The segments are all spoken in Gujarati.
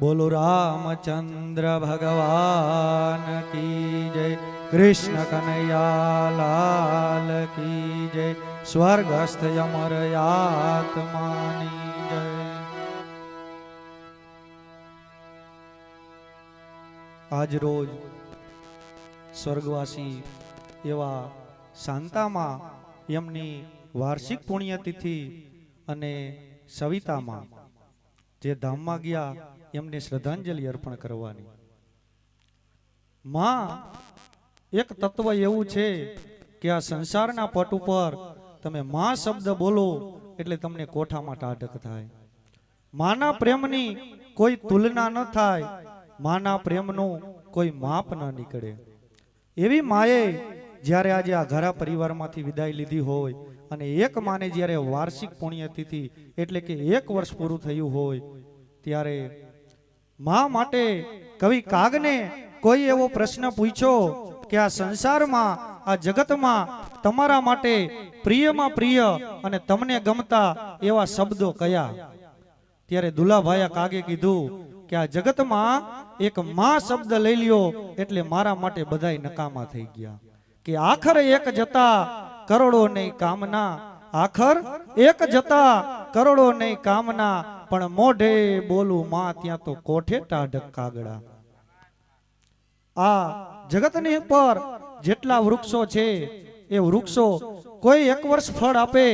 બોલો રામચંદ્ર ભગવાન કી જય, કૃષ્ણ કનૈયા લાલ કી જય, સ્વર્ગસ્થ અમર આત્માની જય. આજ રોજ સ્વર્ગવાસી એવા શાંતામાં એમની વાર્ષિક પુણ્યતિથિ અને સવિતામાં જે ધામમાં ગયા, એમને શ્રદ્ધાંજલિ અર્પણ કરવાની. માં, એક તત્વ એવું છે કે આ સંસારના પટ ઉપર તમે માં શબ્દ બોલો એટલે તમને કોઠામાં ટાઢક થાય. માના પ્રેમની કોઈ તુલના ન થાય, માના પ્રેમનું કોઈ માપ ન નીકળે. એવી માએ જ્યારે આજે આ ઘરા પરિવારમાંથી વિદાય લીધી હોય અને એક માને જ્યારે વાર્ષિક પુણ્યતિથિ એટલે કે એક વર્ષ પૂરું થયું હોય, ત્યારે મા માટે કવિ કાગને કોઈ એવો પ્રશ્ન પૂછ્યો કે આ સંસારમાં, આ જગતમાં તમારા માટે પ્રિયમાં પ્રિય અને તમને ગમતા એવા શબ્દો કયા? ત્યારે દુલાભાયા કાગે કીધું કે આ જગતમાં એક મા શબ્દ લઈ લ્યો એટલે મારા માટે બધાય નકામા થઈ ગયા. કે આખર એક જતા કરોડો નહીં કામના, આખર એક જતા કરોડો નહીં કામના, પણ મોઢે બોલું માં ત્યાં તો કોઠે ટાઢક કાગડા આ જગતની ઉપર જેટલા વૃક્ષો છે, એ વૃક્ષો કોઈ એક વર્ષ ફળ આપે,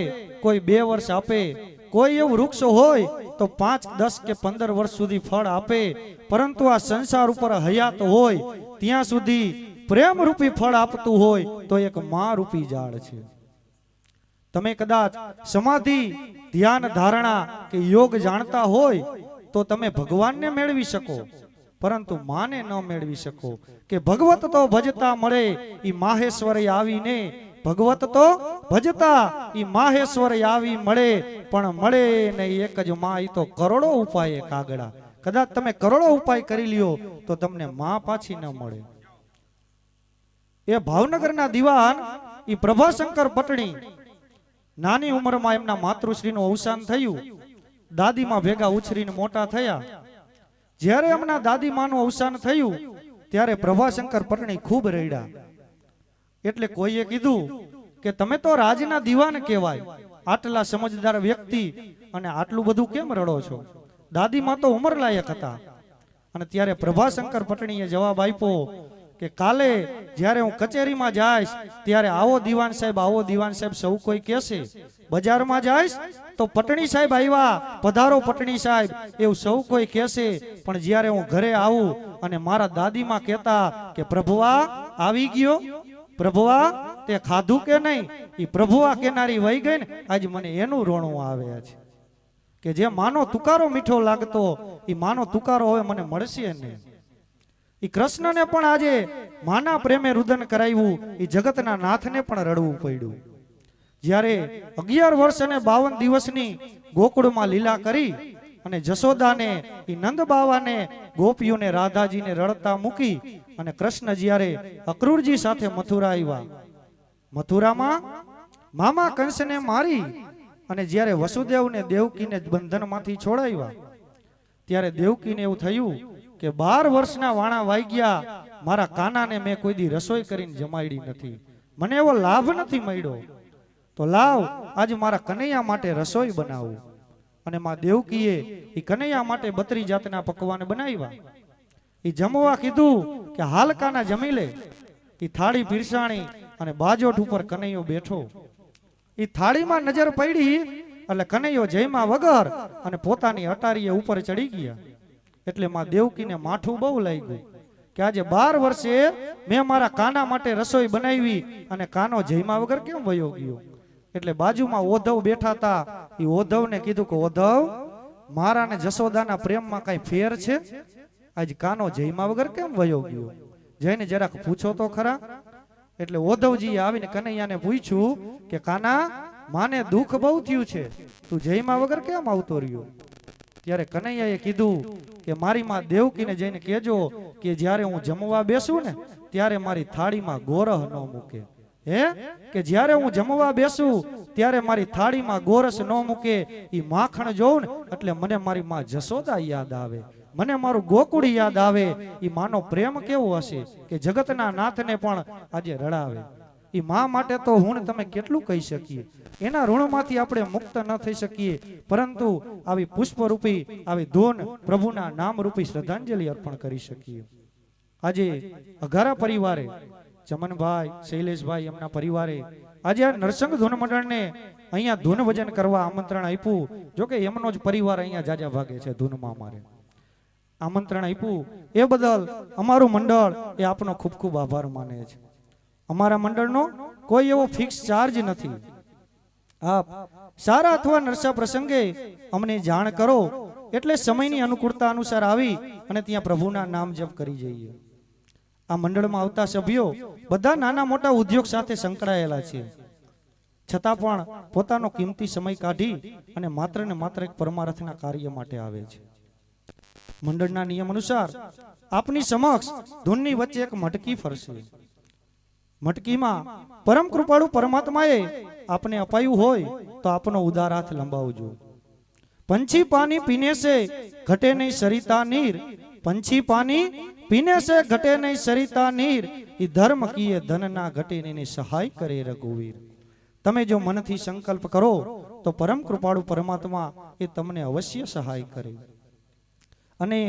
કોઈ બે વર્ષ આપે. કોઈ એવું વૃક્ષ હોય તો પાંચ, દસ કે પંદર વર્ષ સુધી ફળ આપે. પરંતુ આ સંસાર ઉપર હયાત હોય, ત્યાં સુધી પ્રેમ રૂપી ફળ આપતું હોય તો એક માં રૂપી ઝાડ છે. તમે કદાચ સમાધિ, ધ્યાન ધારણા કે યોગ જાણતા હોય તો તમે ભગવાનને મેળવી શકો. પરંતુ માને ન મેળવી શકો કે ભગવત તો ભજતા મળે, ઈ માહેશ્વર આવીને ભગવત તો ભજતા, ઈ માહેશ્વર આવી મળે, પણ મળે ને એક જ માં, ઈ તો કરોડો ઉપાય કાગડા કદાચ તમે કરોડો ઉપાય કરી લ્યો તો તમને માં પાછી ન મળે. એ ભાવનગરના દિવાન એ પ્રભાશંકર પટણી. નાની ઉંમરમાં એમના માતૃશ્રીનું અવસાન થયું. દાદીમાં ભેગા ઉછરીને મોટા થયા. જ્યારે એમના દાદીમાનું અવસાન થયું, ત્યારે પ્રભાશંકર પટણી ખૂબ રડ્યા. એટલે કોઈએ કીધું કે તમે તો રાજના દીવાન કહેવાય. આટલા સમજદાર વ્યક્તિ અને આટલું બધું કેમ રડો છો? દાદીમાં તો ઉંમર લાયક હતા. અને ત્યારે પ્રભાશંકર પટણીએ જવાબ આપ્યો કે કાલે જ્યારે હું કચેરીમાં જઈશ, ત્યારે આવો દીવાન સાહેબ, આવો દીવાન સાહેબ સૌ કોઈ કહેશે, બજારમાં જઈશ તો પટણી સાહેબ આવ્યા, પધારો પટણી સાહેબ. એવું સૌ કોઈ કહેશે, પણ જ્યારે હું ઘરે આવું અને મારા દાદીમાં કહેતા કે, પ્રભુઆ, આવી ગયો? પ્રભુઆ, તે ખાધું કે નહીં? એ પ્રભુઆ કેનારી વહી ગઈ ને, આજે મને એનું રોણું આવે છે. કે જે માનો તુકારો મીઠો લાગતો એ માનો તુકારો હવે મને મળશે નહીં. એ કૃષ્ણને પણ આજે માના પ્રેમે રુદન કરાવ્યું એ જગતના નાથને પણ રડવું પડ્યું. જ્યારે અગિયાર વર્ષ અને બાવન દિવસની ગોકુળમાં લીલા કરી અને જશોદાને એ નંદ બાવાને, ગોપીઓને, રાધાજીને રડતા મૂકી અને કૃષ્ણ જ્યારે અક્રૂરજી સાથે મથુરા આવ્યા, મથુરામાં મામા કંસને મારી અને જ્યારે વસુદેવને દેવકીને બંધનમાંથી છોડાવ્યા, ત્યારે દેવકીને એવું થયું કે બાર વર્ષના વાણા વાઈ ગયા, મારા કાનાને મેં કોઈ દી રસોઈ કરીને જમાડી નથી. મને એવો લાભ નથી મળ્યો. તો લાવ, આજે મારા કનૈયા માટે રસોઈ બનાવું. અને માં દેવકીએ એ કનૈયા માટે બત્રી જાતના પકવાન બનાવ્યા. એ જમવા કીધું કે હાલ કાના જમી લે. એ થાળી પીરસાણી અને બાજોટ ઉપર કનૈયો બેઠો. એ થાળીમાં નજર પડી એટલે કનૈયો જયમાં વગર અને પોતાની અટારીએ ઉપર ચડી ગયા. એટલે માં દેવકીને માઠું બહુ લાગ્યું કે આજે બાર વર્ષે મેં મારા કાના માટે રસોઈ બનાવી અને કાનો જયમાં વગર કેમ વયો ગયો? એટલે બાજુમાં ઓધવ બેઠા હતા. એ ઓધવને કીધું કે, ઓધવ મારા ને જશોદાના પ્રેમમાં કઈ ફેર છે? આજ કાનો જયમાં વગર કેમ વયો ગયો? જઈને જરાક પૂછો તો ખરા. એટલે ઓધવજી આવીને કનૈયાને પૂછ્યું કે, કાના, માને દુઃખ બહુ થયું છે. તું જયમાં વગર કેમ આવતો રહ્યો? ત્યારે કનૈયાએ કીધું કે મારી માં દેવકીને જઈને કહેજો કે જ્યારે હું જમવા બેસું ને, ત્યારે મારી થાળીમાં ગોરહ ન મૂકે. હે? કે જ્યારે હું જમવા બેસું, ત્યારે મારી થાળીમાં ગોરસ ન મૂકે. એ માખણ જોઉં ને, એટલે મને મારી માં જશોદા યાદ આવે. મને મારું ગોકુળ યાદ આવે. એ માનો પ્રેમ કેવો હશે કે જગતના નાથને પણ આજે રડાવે. એ મા માટે તો ઋણ તમે કેટલું કહી શકીએ? એના ઋણમાંથી આપણે મુક્ત ન થઈ શકીએ. પરંતુ આવી પુષ્પરૂપી, આવી ધૂન પ્રભુના નામરૂપી શ્રદ્ધાંજલિ અર્પણ કરી શકીએ. આજે અઘારા પરિવારે, ચમનભાઈ, શૈલેષભાઈ એમના પરિવારે આજે આ નરસંગ ધૂન મંડળને અહીંયા ધૂન ભજન કરવા આમંત્રણ આપ્યું. જોકે એમનો જ પરિવાર અહીંયા જાજા ભાગે છે ધૂનમાં અમારે. આમંત્રણ આપ્યું. એ બદલ અમારું મંડળ એ આપનો ખૂબ ખૂબ આભાર માને છે. અમારા મંડળનો કોઈ એવો ફિક્સ ચાર્જ નથી. આપ સારા અથવા નરસા પ્રસંગે અમને જાણ કરો, એટલે સમયની અનુકૂળતા અનુસાર આવી અને ત્યાં પ્રભુના નામ જપ કરી જઈએ. આ મંડળમાં આવતા સભ્યો બધા નાના મોટા ઉદ્યોગ સાથે સંકળાયેલા છે. છતાં પણ પોતાનો કિંમતી સમય કાઢી અને માત્ર ને માત્ર એક પરમાર્થના કાર્ય માટે આવે છે. મંડળના નિયમ અનુસાર આપની સમક્ષ ધૂનની વચ્ચે એક મટકી ફરશે. મટકીમાં પરમ કૃપાળુ પરમાત્માએ આપને અપાયું હોય તો આપનો ઉદાર હાથ લંબાવજો. પંછી પાણી પીને છે ઘટે નહીં સરિતા નીર. પંછી પાણી પીને છે ઘટે નહીં સરિતા નીર. એ ધર્મ કીએ ધન ના ઘટે નહીં સહાય કરે રઘુવીર. તમે જો મનથી સંકલ્પ કરો તો પરમ કૃપાળુ પરમાત્મા એ તમને અવશ્ય સહાય કરે. અને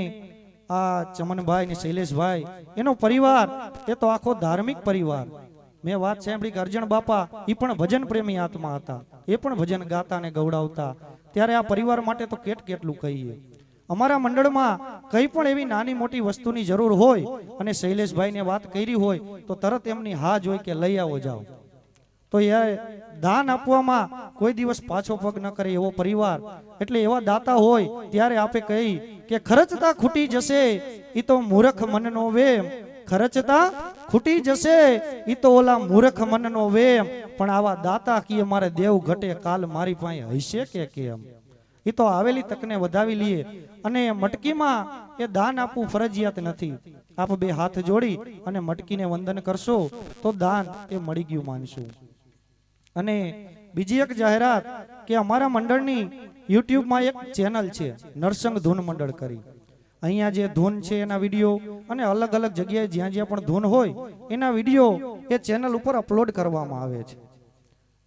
આ ચમનભાઈ ને શૈલેષભાઈ, એનો પરિવાર, એ તો આખો ધાર્મિક પરિવાર. મેં વાત સાંભળી કે અર્જણ બાપા એ પણ ભજન પ્રેમી આત્મા હતા. એ પણ ભજન ગાતા ને ગૌડાવતા ત્યારે આ પરિવાર માટે તો કેટ કેટલું કહીએ. અમારા મંડળમાં કઈ પણ એવી નાની મોટી વસ્તુની જરૂર હોય અને શૈલેષભાઈને વાત કરી હોય, તો તરત એમની હા જોઈ કે લઈ આવો જાઓ. તો એ દાન આપવામાં કોઈ દિવસ પાછો પગ ન કરે એવો પરિવાર. એટલે એવા દાતા હોય ત્યારે આપે કહી કે ખર્ચતા ખૂટી જશે એ તો મૂર્ખ મનનો વેમ. ખર્ચતા ખૂટી જશે એ તો ઓલા મૂર્ખ મનનો વેમ. પણ આવા દાતા કીએ મારે દેવ ઘટે, કાલ મારી પાસે હશે કે કેમ? એ તો આવેલી તકને વધાવી લઈએ અને મટકીમાં એ દાન આપવું ફરજિયાત નથી. આપ બે હાથ જોડી અને મટકીને વંદન કરશો તો દાન એ મળી ગયું માનશું. અને બીજી એક જાહેરાત કે અમારા મંડળની યુટ્યુબમાં એક ચેનલ છે, નરસંગ ધૂન મંડળ કરી. અહીંયા જે ધૂન છે એના વીડિયો અને અલગ અલગ જગ્યાએ જ્યાં જ્યાં પણ ધૂન હોય, એના વીડિયો એ ચેનલ ઉપર અપલોડ કરવામાં આવે છે.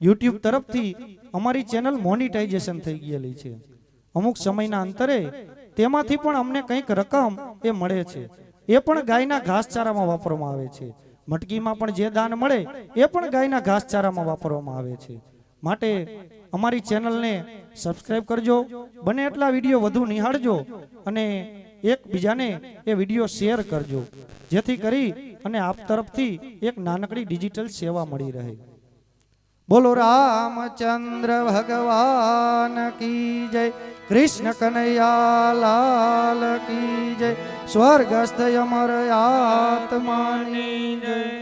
યુટ્યુબ તરફથી અમારી ચેનલ મોનિટાઇઝેશન થઈ ગયેલી છે. અમુક સમયના અંતરે તેમાંથી પણ અમને કંઈક રકમ એ મળે છે. એ પણ ગાયના ઘાસચારામાં વાપરવામાં આવે છે. મટકીમાં પણ જે દાન મળે, એ પણ ગાયના ઘાસચારામાં વાપરવામાં આવે છે. માટે અમારી ચેનલને સબસ્ક્રાઇબ કરજો, બને એટલા વીડિયો વધુ નિહાળજો અને એકબીજાને એ વીડિયો શેર કરજો. જેથી કરી અને આપ તરફથી એક નાનકડી ડિજિટલ સેવા મળી રહે. બોલો રામચંદ્ર ભગવાન કી જય કૃષ્ણ કનૈયા લાલ કી જય સ્વર્ગસ્થ અમર આત્માની જય.